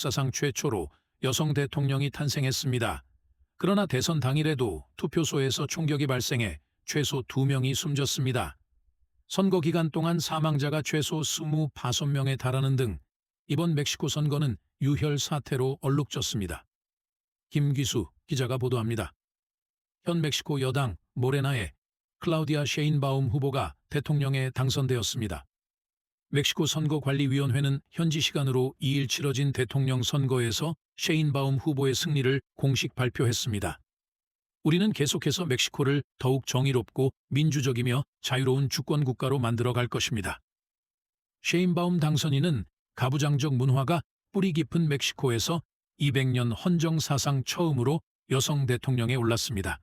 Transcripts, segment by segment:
역사상 최초로 여성 대통령이 탄생했습니다. 그러나 대선 당일에도 투표소에서 총격이 발생해 최소 2명이 숨졌습니다. 선거 기간 동안 사망자가 최소 25명에 달하는 등 이번 멕시코 선거는 유혈 사태로 얼룩졌습니다. 김기수 기자가 보도합니다. 현 멕시코 여당 모레나의 클라우디아 셰인바움 후보가 대통령에 당선되었습니다. 멕시코 선거관리위원회는 현지 시간으로 2일 치러진 대통령 선거에서 셰인바움 후보의 승리를 공식 발표했습니다. 우리는 계속해서 멕시코를 더욱 정의롭고 민주적이며 자유로운 주권 국가로 만들어 갈 것입니다. 셰인바움 당선인은 가부장적 문화가 뿌리 깊은 멕시코에서 200년 헌정 사상 처음으로 여성 대통령에 올랐습니다.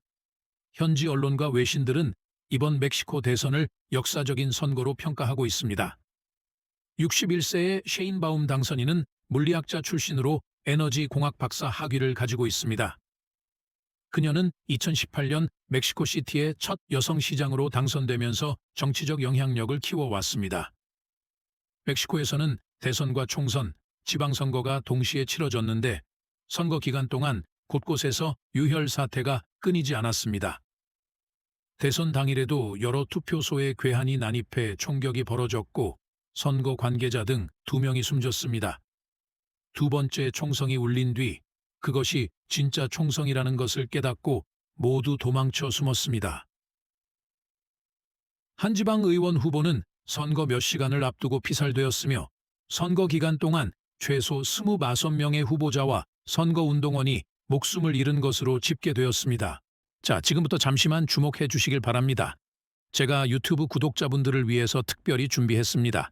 현지 언론과 외신들은 이번 멕시코 대선을 역사적인 선거로 평가하고 있습니다. 61세의 셰인바움 당선인은 물리학자 출신으로 에너지 공학 박사 학위를 가지고 있습니다. 그녀는 2018년 멕시코 시티의 첫 여성 시장으로 당선되면서 정치적 영향력을 키워왔습니다. 멕시코에서는 대선과 총선, 지방선거가 동시에 치러졌는데 선거 기간 동안 곳곳에서 유혈 사태가 끊이지 않았습니다. 대선 당일에도 여러 투표소에 괴한이 난입해 총격이 벌어졌고 선거 관계자 등두 명이 숨졌습니다. 두 번째 총성이 울린 뒤 그것이 진짜 총성이라는 것을 깨닫고 모두 도망쳐 숨었습니다. 한 지방 의원 후보는 선거 몇 시간을 앞두고 피살되었으며 선거 기간 동안 최소 25명의 후보자와 선거운동원이 목숨을 잃은 것으로 집계되었습니다. 자, 지금부터 잠시만 주목해 주시길 바랍니다. 제가 유튜브 구독자분들을 위해서 특별히 준비했습니다.